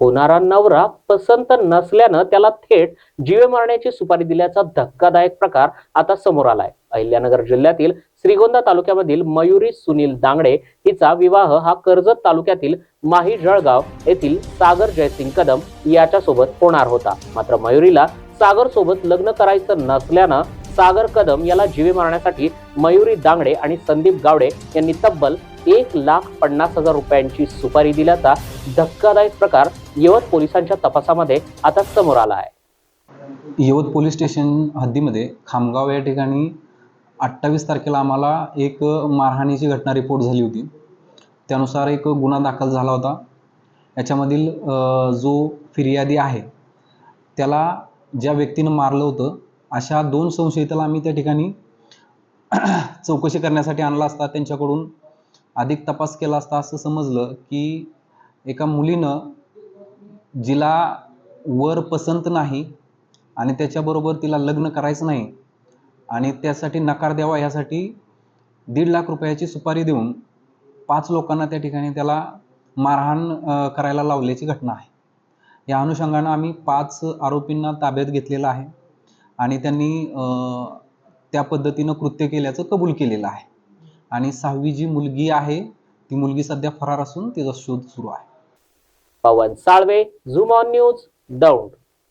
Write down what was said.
होणारा नवरा पसंत नसल्यानं त्याला थेट जीवे मारण्याची सुपारी दिल्याचा धक्कादायक प्रकार आता समोर आलाय. अहिल्यानगर जिल्ह्यातील श्रीगोंदा तालुक्यामधील मयुरी सुनील दांगडे हिचा विवाह हा कर्जत तालुक्यातील माही जळगाव येथील सागर जयसिंग कदम याच्यासोबत होणार होता. मात्र मयुरीला सागर सोबत लग्न करायचं नसल्यानं सागर कदम याला जीवे मारण्यासाठी मयुरी दांगडे आणि संदीप गावडे यांनी तब्बल एक लाख पन्नास हजार रुपयांची सुपारी दिल्याचा धक्कादायक प्रकार यवत पोलिसांच्या तपासामध्ये आता समोर आला आहे. यवत पोलीस स्टेशन हद्दीमध्ये खामगाव या ठिकाणी अठ्ठावीस तारखेला आम्हाला एक मारहाणीची घटना रिपोर्ट झाली होती. त्यानुसार एक गुन्हा दाखल झाला होता. याच्यामधील जो फिर्यादी आहे त्याला ज्या व्यक्तीनं मारलं होतं अशा दोन संशयिताला आम्ही त्या ठिकाणी चौकशी करण्यासाठी आणला असता त्यांच्याकडून अधिक तपास केला असता असं समजलं की एका मुलीनं जिला वर पसंत नाही आणि त्याच्याबरोबर तिला लग्न करायचं नाही आणि त्यासाठी नकार द्यावा यासाठी दीड लाख रुपयाची सुपारी देऊन पाच लोकांना त्या ठिकाणी त्याला मारहाण करायला लावल्याची घटना आहे. या अनुषंगानं आम्ही पाच आरोपींना ताब्यात घेतलेलं आहे. आणि त्यांनी त्या पद्धतीनं कृत्य केल्याचं कबूल केलेलं आहे. आणि सहावी जी मुलगी आहे ती मुलगी सध्या फरार असून तिचा शोध सुरू आहे. Pawan Salve zoom on news Daund.